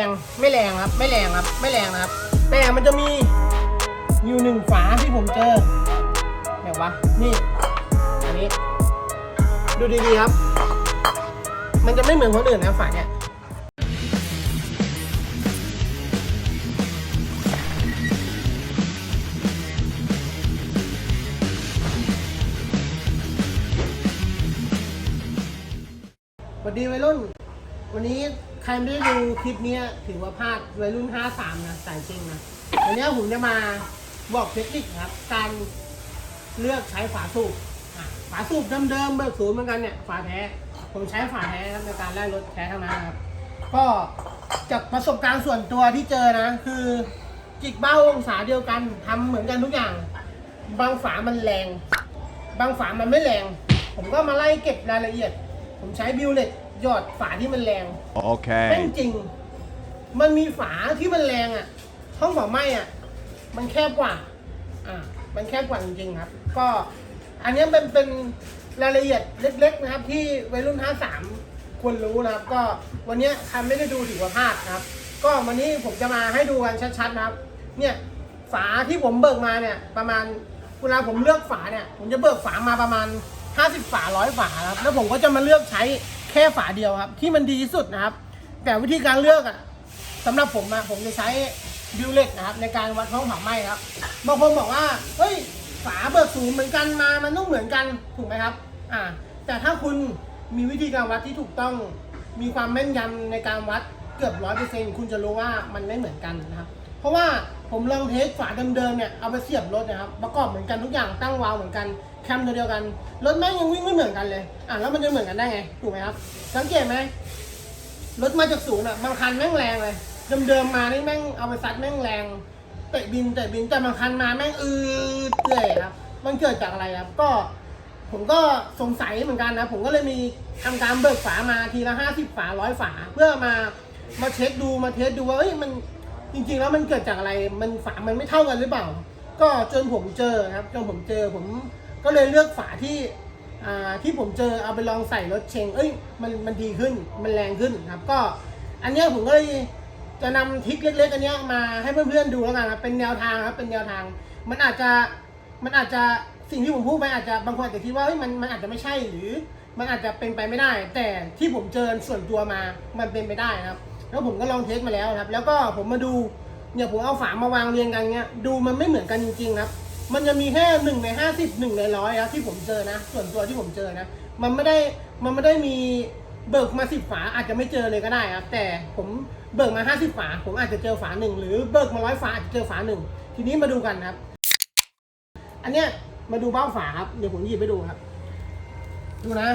แรงไม่แรงครับไม่แรงครับไม่แรงนะครับ แต่มันจะมีอยู่หนึ่งฝาที่ผมเจอแบบวะนี่อันนี้ ดูดีๆครับ มันจะไม่เหมือนคนอื่นนะฝาเนี่ยสวัสดีวัยรุ่น วันนี้ใครไม่ได้ดูคลิปนี้ถือว่าพลาดวัยรุ่น 53 นะสายจริงนะวันนี้ผมจะมาบอกเทคนิคครับ การเลือกใช้ฝาสูบฝาสูบเดิมๆเบิกศูนย์เหมือนกันเนี่ยฝาแท้ผมใช้ฝาแท้ครับในการไล่รถแท้ทั้งนั้นครับ ก็จากประสบการณ์ส่วนตัวที่เจอนะ คือจิกเบ้าองศาเดียวกันทำเหมือนกันทุกอย่าง บางฝามันแรง บางฝามันไม่แรง ผมก็มาไล่เก็บรายละเอียด ผมใช้บิวเล็ต หยอดฝาที่มันแรง แม่ง Okay. จริง มันมีฝาที่มันแรงอะ ห้องเผาไหม้อะ มันแคบกว่า อ่ามันแคบกว่าจริงๆครับ ก็ อันเนี้ยเป็นเป็นรายละเอียดเล็ก ๆ นะครับ ที่วัยรุ่น 53 ควรรู้นะครับ ก็วันเนี้ยใครไม่ได้ดูถือว่าพลาดนะครับ ก็วันนี้ผมจะมาให้ดูกันชัดๆนะครับ เนี่ยฝาที่ผมเบิกมาเนี่ย ประมาณเวลาผมเลือกฝาเนี่ย ผมจะเบิกฝามาประมาณ 50 ฝาร้อยฝาครับ แล้วผมก็จะมาเลือกใช้ แค่ฝาเดียวครับ ที่มันดีที่สุดนะครับ แต่วิธีการเลือกอะสำหรับผมอะผมจะใช้บิวเล็กนะครับ ในการวัดห้องเผาไหม้ครับบางคนบอกว่าเฮ้ยฝาเบิกศูนย์เหมือนกันมา มันต้องเหมือนกันถูกไหมครับ อ่า แต่ถ้าคุณมีวิธีการวัดที่ถูกต้อง มีความแม่นยำในการวัดเกือบร้อยเปอร์เซ็นคุณจะรู้ว่ามันไม่เหมือนกันนะครับ เพราะว่า ผมลองเทสฝาเดิมๆเนี่ยเอาไปเสียบรถนะครับประกอบเหมือนกันทุกอย่างตั้งวาล์วเหมือนกันแคมตัวเดียวกันรถแม่งยังวิ่งไม่เหมือนกันเลยอะแล้วมันจะเหมือนกันได้ไงถูกไหมครับ สังเกตไหมรถมาจากศูนย์อะบางคันแม่งแรงเลยเดิมๆมานี่แม่งเอาไปซัดแม่งแรงเตะบินเตะบินแต่บางคันมาแม่งอืดเลยครับมันเกิดจากอะไรครับก็ ผมก็สงสัยเหมือนกันนะ ผมก็เลยมีทำการเบิกฝามาทีละห้าสิบฝาร้อยฝา เพื่อมามาเช็คดูมาเทสดูว่าเอ้ยมัน จริงๆแล้วมันเกิดจากอะไรมันฝามันไม่เท่ากันหรือเปล่า ก็จนผมเจอครับจนผมเจอผมก็เลยเลือกฝาที่อ่าที่ผมเจอเอาไปลองใส่รถเชงเอ้ยมันมันดีขึ้นมันแรงขึ้นครับก็อันเนี้ยผมก็เลยจะนำทริคเล็กๆอันเนี้ยมาให้เพื่อนๆดูแล้วกันครับเป็นแนวทางครับเป็นแนวทาง มันอาจจะมันอาจจะสิ่งที่ผมพูดไปอาจจะบางคนอาจจะคิดว่าเฮ้ยมันมันอาจจะไม่ใช่หรือ มันอาจจะเป็นไปไม่ได้ แต่ที่ผมเจอส่วนตัวมามันเป็นไปได้นะครับ แล้วผมก็ลองเทสมาแล้วครับ แล้วก็ผมมาดูเนี่ยผมเอาฝามาวางเรียงกันเงี้ยดูมันไม่เหมือนกันจริงๆครับ มันจะมีแค่หนึ่งในห้าสิบหนึ่งในร้อยครับที่ผมเจอนะ ส่วนตัวที่ผมเจอนะ มันไม่ได้มันไม่ได้มีเบิกมาสิบฝาอาจจะไม่เจอเลยก็ได้ครับ แต่ผมเบิกมาห้าสิบฝา ผมอาจจะเจอฝาหนึ่งหรือเบิกมาร้อยฝาอาจจะเจอฝาหนึ่งทีนี้มาดูกันครับ อันเนี้ยมาดูเบ้าฝาครับเดี๋ยวผมหยิบไปดูครับ ดูนะ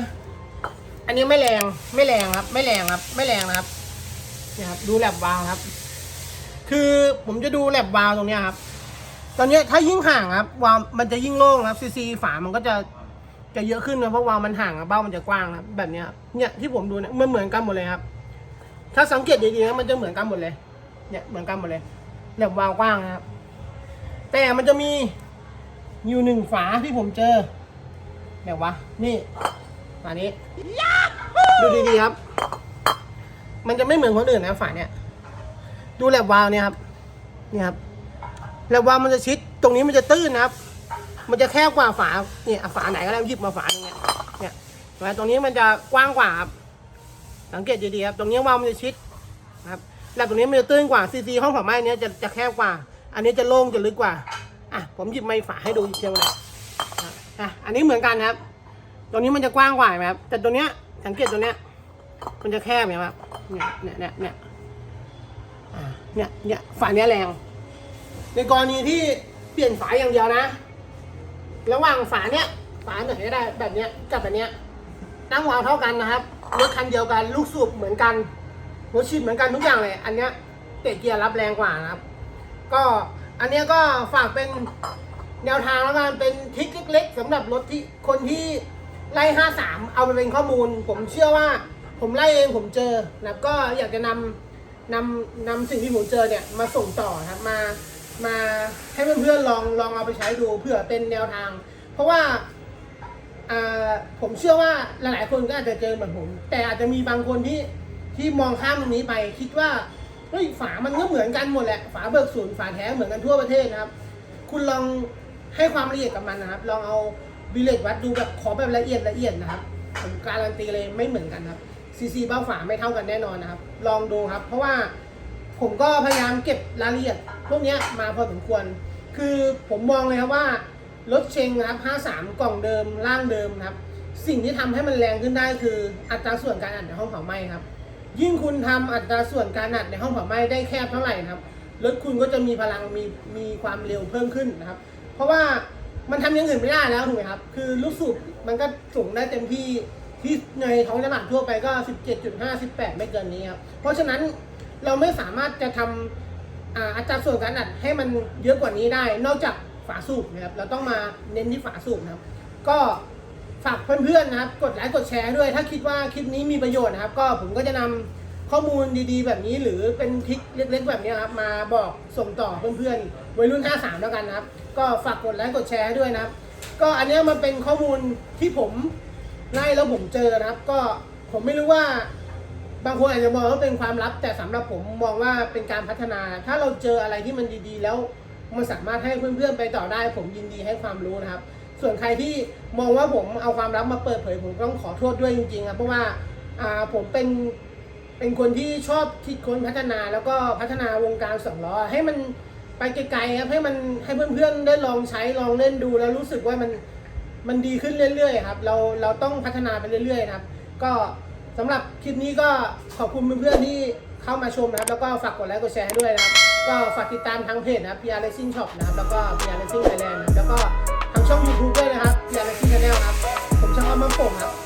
อันนี้ไม่แรงไม่แรงครับ ไม่แรงครับ ไม่แรงนะครับ เนี่ยครับดูแลบวาล์วครับ คือผมจะดูแลบวาล์วตรงเนี้ยครับ ตอนเนี้ยถ้ายิ่งห่างครับวาล์วมันจะยิ่งโล่งครับซีซีฝามันก็จะจะเยอะขึ้นนะเพราะวาล์วมันห่างอะเบ้ามันจะกว้างครับแบบเนี้ยครับเนี่ยที่ผมดูเนี่ยมันเหมือนกันหมดเลยครับ ถ้าสังเกตดีๆนะมันจะเหมือนกันหมดเลย เนี่ยเหมือนกันหมดเลยแลบวาล์วกว้างนะครับ แต่มันจะมีอยู่หนึ่งฝาที่ผมเจอแบบวะนี่ฝานี้ดูดีๆครับ มันจะไม่เหมือนคนอื่นนะฝาเนี่ย ดูแลบวาล์วเนี่ยครับนี่ครับแลบวาล์วมันจะชิดตรงนี้มันจะตื้นนะครับ มันจะแคบกว่าฝาเนี่ยฝาไหนก็ได้หยิบมาฝาหนึงเนี่ยเนี่ยนไหมตรงนี้มันจะกว้างกว่าครับสังเกตดีๆครับตรงนี้วาล์วมันจะชิดนะครับแล้วตรงนี้มันจะตื้นกว่าซีซีห้องเผาไหม้เนี้ยจะจะแคบกว่า อันนี้จะโล่งจะลึกกว่าอะผมหยิบไม้ฝาให้ดูอีกเชียวเลยอะอันนี้เหมือนกันครับ ตรงนี้มันจะกว้างกว่าไหมครับแต่ตัวเนี้ยสังเกตตัวเนี้ย มันจะแคบเนไหมครับเนี่ยเนี่ยเนี่ยเนี่ยเนี่ยเนี่ยฝาเนี้ยแรง ในกรณีที่เปลี่ยนฝาอย่างเดียวนะ ระหว่างฝาเนี้ยฝาไหนก็ได้แบบเนี้ยกับแบบเนี้ยตั้งวาล์วเท่ากันนะครับรถคันเดียวกันลูกสูบเหมือนกันหัวฉีดเหมือนกันทุกอย่างเลย อันเนี้ยเตะเกียร์รับแรงกว่านะครับ ก็อันเนี้ยก็ฝากเป็นแนวทางแล้วกันเป็นทริคเล็ก ๆสำหรับรถที่คนที่ไล่53 เอาไปเป็นข้อมูล ผมเชื่อว่า ผมไล่เองผมเจอนับก็อยากจะนำนำนำสิ่งที่ผมเจอเนี่ยมาส่งต่อครับมามาให้เพื่อนๆลองลองเอาไปใช้ดูเผื่อเป็นแนวทาง เพราะว่าอ่าผมเชื่อว่าหลายๆคนก็อาจจะเจอเหมือนผม แต่อาจจะมีบางคนที่ที่มองข้ามตรงนี้ไป คิดว่าเฮ้ยฝามันก็เหมือนกันหมดแหละฝาเบิกศูนย์ฝาแท้เหมือนกันทั่วประเทศนะครับ คุณลองให้ความละเอียดกับมันนะครับ ลองเอาบิเลตวัดดูแบบขอแบบละเอียดละเอียดนะครับผมการันตีเลยไม่เหมือนกันครับ ซีซีเบ้าฝาไม่เท่ากันแน่นอนนะครับ ลองดูครับ เพราะว่าผมก็พยายามเก็บรายละเอียดพวกนี้มาพอสมควร คือผมมองเลยครับว่ารถเชงนะครับ 53 กล่องเดิมร่างเดิมครับ สิ่งที่ทำให้มันแรงขึ้นได้คืออัตราส่วนการอัดในห้องเผาไหม้ครับ ยิ่งคุณทำอัตราส่วนการอัดในห้องเผาไหม้ได้แคบเท่าไหร่ครับรถคุณก็จะมีพลังมีมีความเร็วเพิ่มขึ้นนะครับ เพราะว่ามันทำอย่างอื่นไม่ได้แล้วถูกไหมครับ คือลูกสูบมันก็สูงได้เต็มที่ ที่ในท้องตลาดทั่วไปก็ 17.5 18 ไม่เกินนี้ครับ เพราะฉะนั้นเราไม่สามารถจะทำอาอัตราส่วนการอัดให้มันเยอะกว่านี้ได้ นอกจากฝาสูบนะครับ เราต้องมาเน้นที่ฝาสูบนะครับ ก็ฝากเพื่อนๆนะครับ กดไลค์กดแชร์ด้วย ถ้าคิดว่าคลิปนี้มีประโยชน์นะครับ ก็ผมก็จะนำข้อมูลดีๆ แบบนี้หรือเป็นทริคเล็ก ๆ แบบนี้ครับ มาบอกส่งต่อเพื่อนๆวัยรุ่น 53 แล้วกันนะครับ ก็ฝากกดไลค์กดแชร์ด้วยนะครับ ก็อันนี้มันเป็นข้อมูลที่ผม ไล่แล้วผมเจอนะครับ ก็ผมไม่รู้ว่า บางคนอาจจะมองว่าเป็นความลับ แต่สำหรับผมมองว่าเป็นการพัฒนา ถ้าเราเจออะไรที่มันดีๆ แล้วมันสามารถให้เพื่อนๆไปต่อได้ ผมยินดีให้ความรู้นะครับ ส่วนใครที่มองว่าผมเอาความลับมาเปิดเผย ผมต้องขอโทษด้วยจริงๆครับเพราะว่าอ่าผมเป็นเป็นคนที่ชอบคิดค้นพัฒนาแล้วก็พัฒนาวงการสองล้อให้มันไปไกลๆครับให้มันให้เพื่อนๆได้ลองใช้ลองเล่นดูแล้วรู้สึกว่ามัน มันดีขึ้นเรื่อยๆครับ เราเราต้องพัฒนาไปเรื่อยๆนะครับ ก็สำหรับคลิปนี้ก็ขอบคุณเพื่อนๆที่เข้ามาชมนะครับ แล้วก็ฝากกดไลค์กดแชร์ให้ด้วยนะครับ ก็ฝากติดตามทางเพจนะครับ PR Racing Shop นะครับ แล้วก็ PR Racing Thailand นะครับแล้วก็ทางช่อง YouTube ด้วยนะครับ PR Racing Channel ครับ ผมช่างอ้อมมังโป่งครับ